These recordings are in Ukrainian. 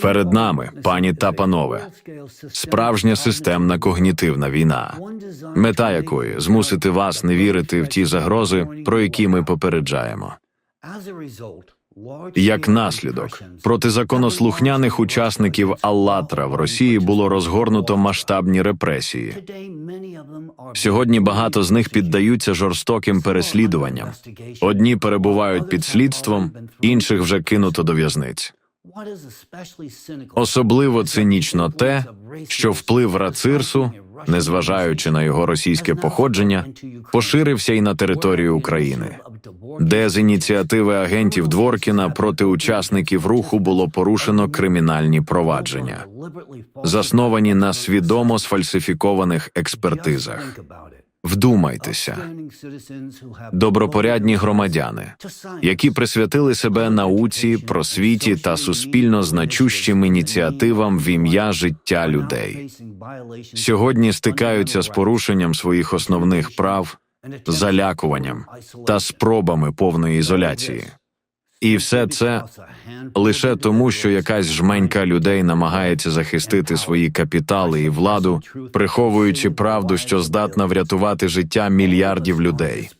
Перед нами, пані та панове, справжня системна когнітивна війна, мета якої змусити вас не вірити в ті загрози, про які ми попереджаємо. Як наслідок, проти законослухняних учасників Аллатра в Росії було розгорнуто масштабні репресії. Сьогодні багато з них піддаються жорстоким переслідуванням. Одні перебувають під слідством, інших вже кинуто до в'язниць. Особливо цинічно те, що вплив рацирсу, незважаючи на його російське походження, поширився й на територію України, де з ініціативи агентів Дворкіна проти учасників руху було порушено кримінальні провадження, засновані на свідомо сфальсифікованих експертизах. Вдумайтеся, добропорядні громадяни, які присвятили себе науці, просвіті та суспільно значущим ініціативам в ім'я життя людей, сьогодні стикаються з порушенням своїх основних прав, залякуванням та спробами повної ізоляції. І все це лише тому, що якась жменька людей намагається захистити свої капітали і владу, приховуючи правду, що здатна врятувати життя мільярдів людей.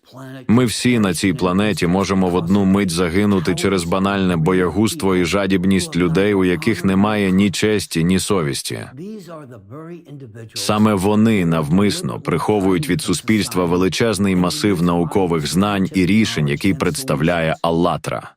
Ми всі на цій планеті можемо в одну мить загинути через банальне боягузтво і жадібність людей, у яких немає ні честі, ні совісті. Саме вони навмисно приховують від суспільства величезний масив наукових знань і рішень, який представляє Аллатра.